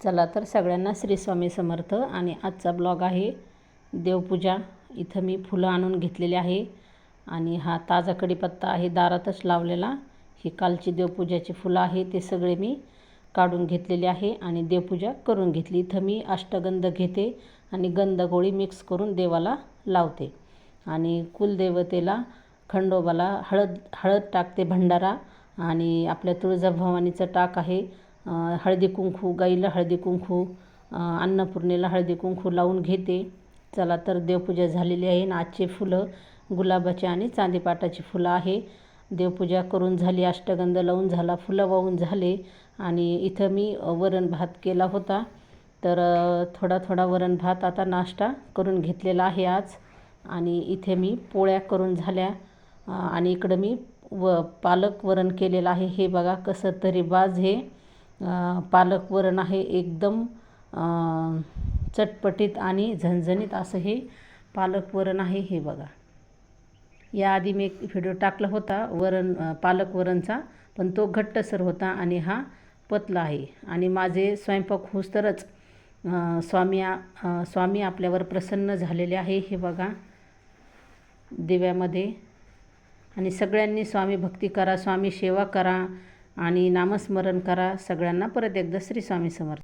चला तर सगळ्यांना श्री स्वामी समर्थ आणि आजचा ब्लॉग आहे देवपूजा. इथं मी फुलं आणून घेतलेली आहे आणि हा ताजा कढीपत्ता आहे दारातच लावलेला. ही कालची देवपूजाची फुलं आहे ते सगळे मी काढून घेतलेले आहे आणि देवपूजा करून घेतली. इथं मी अष्टगंध घेते आणि गंधगोळी मिक्स करून देवाला लावते. आणि कुलदेवतेला खंडोबाला हळद हळद टाकते भंडारा आणि आपल्या तुळजाभवानीचं टाक आहे. हळदी कुंकू गाईला हळदी कुंकू अन्नपूर्णेला हळदी कुंकू लावून घेते. चला तर देवपूजा झालेली आहे आणि आजचे फुलं गुलाबाचे आणि चांदीपाटाची फुलं आहे. देवपूजा करून झाली अष्टगंध लावून झाला फुलं वाहून झाले आणि इथं मी वरण भात केला होता. तर थोडा थोडा वरण भात आता नाश्ता करून घेतलेला आहे आज आणि इथे मी पोळ्या करून झाल्या. आणि इकडं मी व पालक वरण केलेलं आहे. हे बघा कसं तरी बाज हे. पालक वरण आहे एकदम चटपटीत आणि झणझणीत असं हे पालक वरण आहे हे बघा. याआधी मी एक व्हिडिओ टाकला होता वरण पालक वरणचा पण तो घट्टसर होता आणि हा पतला आहे. आणि माझे स्वयंपाक होस तरच स्वामी स्वामी आपल्यावर प्रसन्न झालेले आहे हे बघा. दिव्यामध्ये. आणि सगळ्यांनी स्वामी भक्ती करा स्वामी सेवा करा. आणि नामस्मरण करा. सगळ्यांना परत एकदा श्री स्वामी समर्थ.